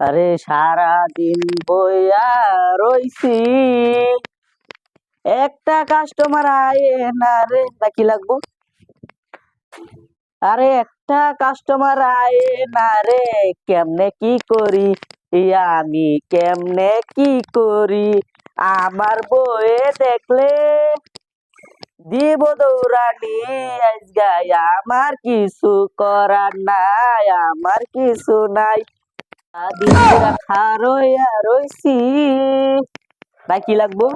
আরে সারা দিন বইয়া রইছি। একটা কাস্টমার আয়ে না রে, না কি লাগবো? আরে একটা কাস্টমার আয়ে না রে, কেমনে কি করি? আমি কেমনে কি করি? আমার বয়ে দেখলে দিব দৌড়ানি, আজগায় আমার কিছু করার নাই, আমার কিছু নাই। ভাই কি লাগবো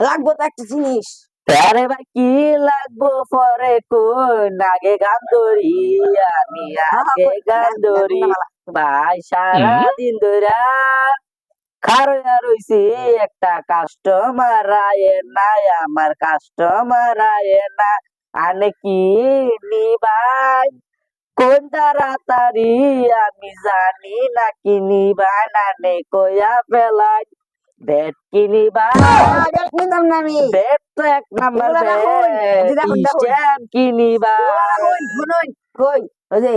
লাগবো তো একটা জিনিস আরে ভাই কি লাগবো পরে কোন আগে গান ধরি আমি আগে গান ধরি ভাই সারা দিন ধরা খারইয়া রইছি একটা কাস্টমার আয়ে না আমার কাস্টমার আয়ে না আনে কি নিবাই কোন তাড়াতাড়ি আমি জানি না কিনিবা নানে কয়া ফেলাই বেড কিনিবা আগে নিতাম না আমি বেড তো এক নাম্বার। স্ট্যান্ড কিনিবা শুনুন কই ওই যে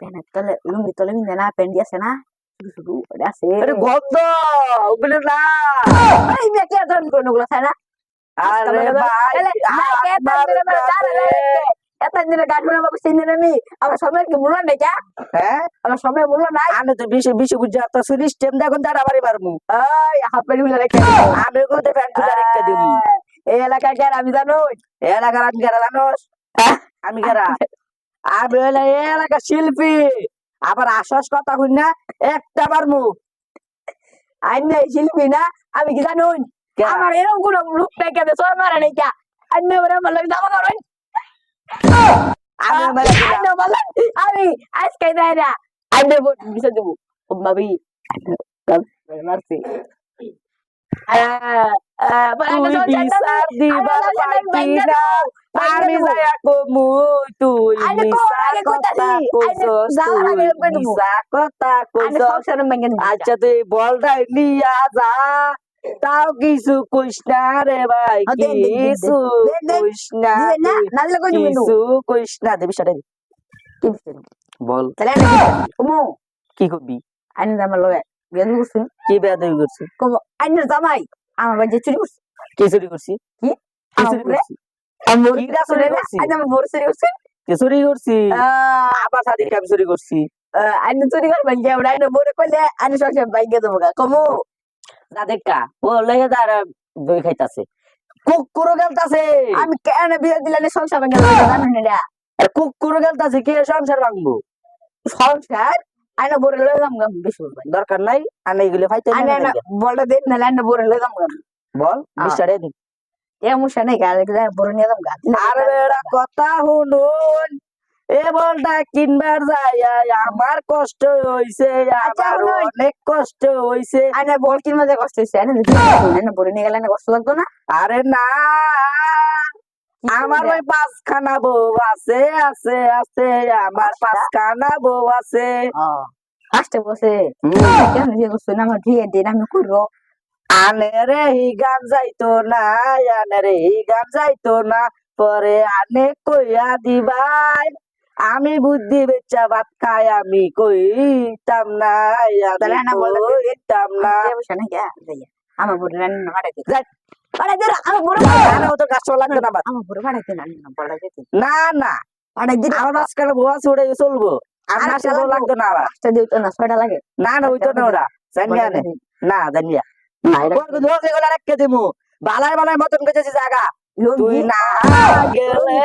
প্যান্টের তলে লুঙ্গি তলে মিন্দে না প্যান্ট আছে না শুধু ওটা আছে আরে গন্ধ ওগুলো না এই মেয়ে ধরন করে খায় না আরে ভাই হাত মারবে। চিনি আমি আমার সময় কি মূল্য নেই কা হ্যাঁ? আমার সময় মূল্য নাই। আমি তো বেশি বেশি বুঝে তো শুনি স্টেম দেখুন দাঁড়া বাড়ি মারমু ওই হাফ প্যান্টগুলো রেখে আমি কোথায় প্যান্ট খুলে রেখে দিবি। এই এলাকায় কে আমি জানো? এলাকার আমি গেরা জানোস? আমি গেরা আমি হইলে এই এলাকার শিল্পী। আবার আশ্বাস কথা শুন না একটা মারমু আমি শিল্পী না আমি কি জানো? আমার এরকম কোনো রূপ নাই কেন? সর মারা নেই কা? বলে আমার লোক দাবা করেন। আমি আমি আজকে দেয় না অন্য bisa দেবো। ভাবি মারছি। আমি আচ্ছা তুই বলটাই নিয়া যা। তাও কিছু কইস না রে ভাই। কিছু। কইস না কিছু কইস না দেবি বল কি করবি আইন আমার লগে গেল করছেন কি বেয়াদবি করছি কমু আইন জামাই আমার বাড়ি চুরি করছে কি চুরি করছি কি? কি চুরি উপরে? করছি চুরি করছি? আইন আমার বড় চুরি করছে কি চুরি করছি আহ, আবার আমি চুরি আইন চুরি আমরা আইন বড় করলে আইন সব বাইকে দেবো গা কমু দেখা ও লইয়া তার দই খাইতাছে। কুকুরও গেলতাছে। আমি কেন বিয়ে দিলে সংসার ভাঙে জানেন এটা আর কুকুরও গেলতাছে কে সংসার ভাঙবো? সংসার? আইন বড় লয়ে যাম গা বেশি দরকার নাই আর এইগুলো ফাইতে আইন বড় দিন না আইন বড় লয়ে যাম গা। বল। বিশারে দিন। এ মুশা নাই গা বড় নিয়ে যাম গা। আর বেড়া কথা শুনুন। এ বলটা কিনবার যায় আমার কষ্ট হইছে আচ্ছা, আমার অনেক কষ্ট হইছে। আইন বল কিন মধ্যে কষ্ট হচ্ছে আইন আইন বড় নিয়ে গেলে কষ্ট লাগতো না। আরে না। আমার ওই পাঁচখানা বউ আছে আছে আছে। আমার পাঁচখানা বউ আছে। ফার্স্টে বসে। কেন বিয়ে করছ? না আমার বিয়ে দিন আমি করব। আনে রে হি গান যাইতো না আনে রে হি গান যাইতো না। পরে আনে কইয়া দিবাই। আমি বুদ্ধি বেচা ভাত খাই আমি কইতাম না কইতাম না। আমার বড় না, না। আমার। মাঝখানে চলবো। লাগতো না আবার। পাঁচটা দিও তো না ছয়টা লাগে। না না ওইতো না। ওরা জানিয়া। না জানিয়া বালাই বালাই মতন গেছে জায়গা তুই না গেলে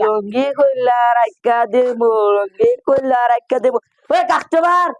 লুঙ্গি কইলা রাইকা দেবো লুঙ্গি কইলা রাইকা দেবো ওই কাস্টমার